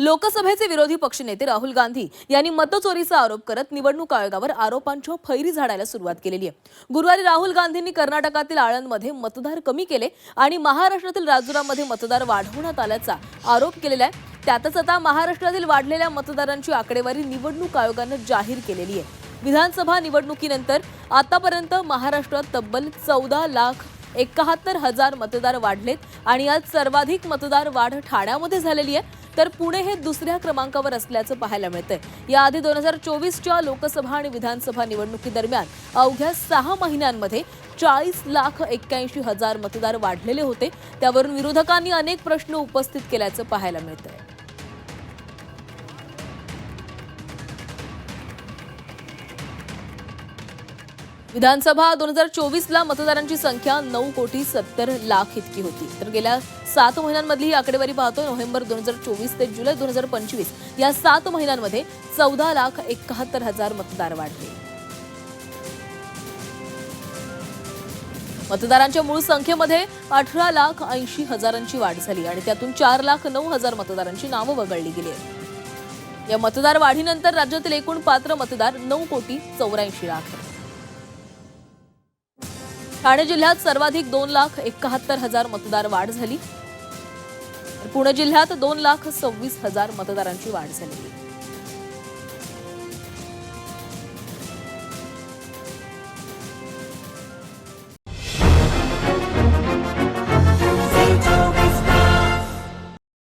लोकसभेचे विरोधी पक्षनेते राहुल गांधी यांनी मतचोरीचा आरोप करत निवडणूक आयोगावर आरोपांच्या फैरी झाडायला सुरुवात केलेली आहे. गुरुवारी राहुल गांधींनी कर्नाटकातील आळंदमध्ये मतदार कमी केले आणि महाराष्ट्रातील राजुरामध्ये मतदार वाढवण्यात आल्याचा आरोप केलेला आहे. त्यातच आता महाराष्ट्रातील वाढलेल्या मतदारांची आकडेवारी निवडणूक आयोगानं जाहीर केलेली आहे. विधानसभा निवडणुकीनंतर आतापर्यंत महाराष्ट्रात तब्बल चौदा लाख एकाहत्तर हजार मतदार वाढलेत आणि यात सर्वाधिक मतदार वाढ ठाण्यामध्ये झालेली आहे. तर पुणे हे दुसऱ्या क्रमांकावर असल्याचं पाहायला मिळतंय. याआधी दोन हजार चोवीसच्या लोकसभा आणि विधानसभा निवडणुकीदरम्यान अवघ्या सहा महिन्यांमध्ये चाळीस लाख एक्क्याऐंशी हजार मतदार वाढलेले होते. त्यावरून विरोधकांनी अनेक प्रश्न उपस्थित केल्याचं पाहायला मिळतंय. विधानसभा दोन हजार चोवीसला मतदारांची संख्या नऊ कोटी सत्तर लाख इतकी होती. तर गेल्या सात महिन्यांमधली ही आकडेवारी पाहतो नोव्हेंबर दोन हजार चोवीस ते जुलै दोन हजार पंचवीस. या सात महिन्यांमध्ये चौदा लाख एकाहत्तर हजार मतदार वाढले. मतदारांच्या मूळ संख्येमध्ये अठरा लाख ऐंशी हजारांची वाढ झाली आणि त्यातून चार लाख नऊ हजार मतदारांची नावं वगळली गेली. या मतदार वाढीनंतर राज्यातील एकूण पात्र मतदार नऊ कोटी चौऱ्याऐंशी लाख. आहेत. ठाणे जिल्ह्यात सर्वाधिक दोन लाख एकाहत्तर हजार मतदार वाढ झाली. पुणे जिल्ह्यात दोन लाख सव्वीस हजार मतदारांची वाढ झाली